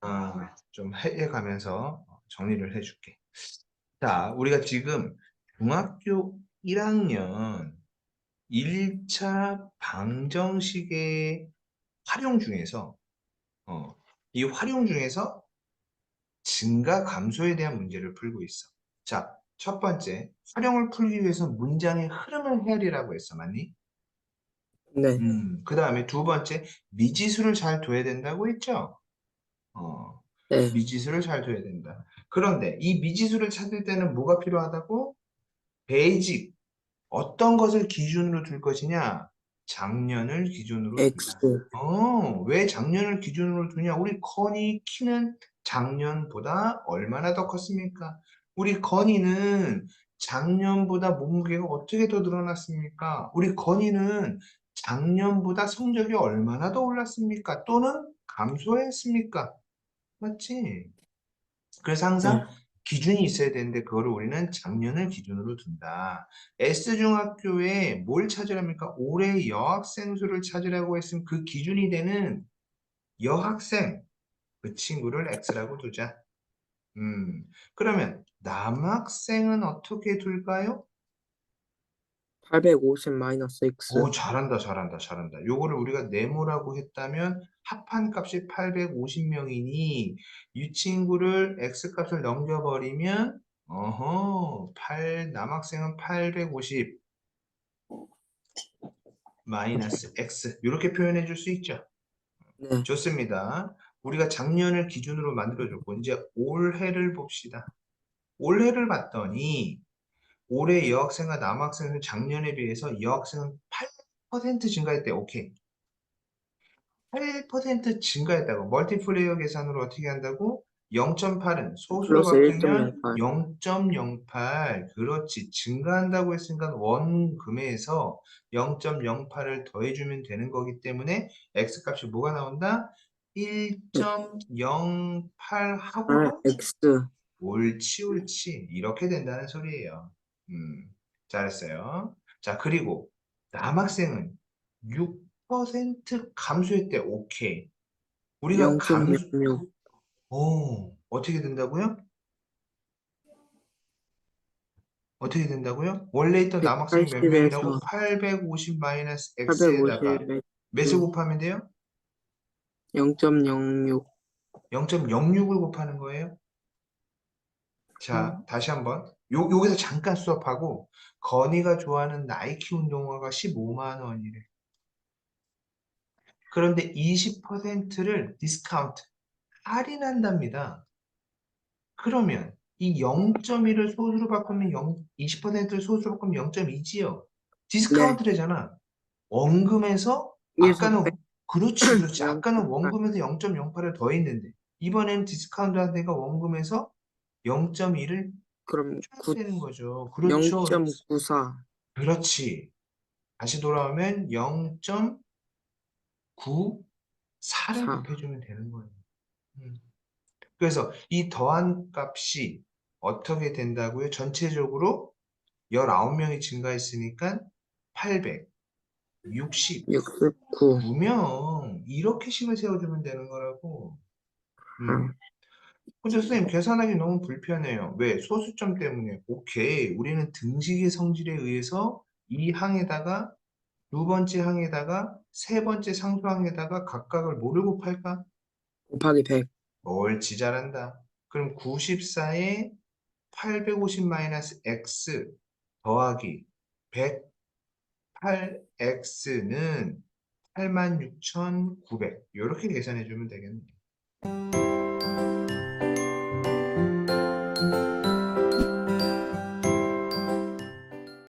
아, 좀 해가면서 정리를 해줄게. 자, 우리가 지금 중학교 1학년 1차 방정식의 활용 중에서 어, 이 활용 중에서 증가 감소에 대한 문제를 풀고 있어. 자, 첫 번째, 활용을 풀기 위해서 문장의 흐름을 헤아리라고 했어, 맞니? 네, 음, 그 다음에 두 번째, 미지수를 잘 둬야 된다고 했죠? 어, 네, 미지수를 잘 둬야 된다. 그런데 이 미지수를 찾을 때는 뭐가 필요하다고? 베이직. 어떤 것을 기준으로 둘 것이냐? 작년을 기준으로 X, 둔다. 어, 왜 작년을 기준으로 두냐? 우리 건이 키는 작년보다 얼마나 더 컸습니까? 우리 건이는 작년보다 몸무게가 어떻게 더 늘어났습니까? 우리 건이는 작년보다 성적이 얼마나 더 올랐습니까? 또는 감소했습니까? 맞지? 그래서 항상 네, 기준이 있어야 되는데 그거를 우리는 작년을 기준으로 둔다. S중학교에 뭘 찾으랍니까? 올해 여학생 수를 찾으라고 했으면 그 기준이 되는 여학생 그 친구를 X라고 두자. 음, 그러면 남학생은 어떻게 둘까요? 850 마이너스 X, 오, 잘한다, 잘한다, 잘한다. 요거를 우리가 네모라고 했다면 합한 값이 850명이니 이 친구를 x 값을 넘겨버리면 어허, 8 남학생은 850 마이너스 x 이렇게 표현해 줄 수 있죠. 네, 좋습니다. 우리가 작년을 기준으로 만들어줬고 이제 올해를 봅시다. 올해를 봤더니 올해 여학생과 남학생은 작년에 비해서 여학생은 8% 증가했대. 오케이. 8% 증가했다고 멀티플레이어 계산으로 어떻게 한다고? 0.8은 소수로 바뀌면 1.08. 0.08 그렇지 증가한다고 했으니까 원금에서 0.08을 더해주면 되는 거기 때문에 x값이 뭐가 나온다? 1.08 하고도 X, 옳지 옳지 이렇게 된다는 소리예요. 음, 잘했어요. 자 그리고 남학생은 6% 감소했대. 오케이. 우리가 감소 0.66, 어, 어떻게 된다고요? 어떻게 된다고요? 원래 있던 남학생이 몇 180에서 명이라고? 850 마이너스 x에다가 850에 몇을 곱하면 돼요? 0.06, 0.06을 곱하는 거예요? 자, 다시 한번. 요, 여기서 잠깐 수업하고, 건이가 좋아하는 나이키 운동화가 15만 원이래. 그런데 20%를 디스카운트, 할인한답니다. 그러면 이 0.1을 소수로 바꾸면 0, 20%를 소수로 바꾸면 0.2지요. 디스카운트래잖아. 원금에서 위에서 아까는 백- 그렇지 그렇지. 아까는 0.8. 원금에서 0.08을 더했는데 이번에는 디스카운트 한 데가 원금에서 0.1을 그럼 구, 되는 거죠. 그렇죠. 0.94, 그렇지. 다시 돌아오면 0.94를 사. 곱해주면 되는 거예요. 음. 그래서 이 더한 값이 어떻게 된다고요? 전체적으로 19명이 증가했으니까 869명 69, 이렇게 식을 세워주면 되는 거라고. 음. 음, 근데 선생님 계산하기 너무 불편해요. 왜? 소수점 때문에. 오케이. 우리는 등식의 성질에 의해서 이 항에다가 두 번째 항에다가 세 번째 상수항에다가 각각을 뭐를 곱할까? 곱하기 100, 옳지 잘한다. 그럼 94에 850-x 더하기 108x는 86,900 이렇게 계산해 주면 되겠네.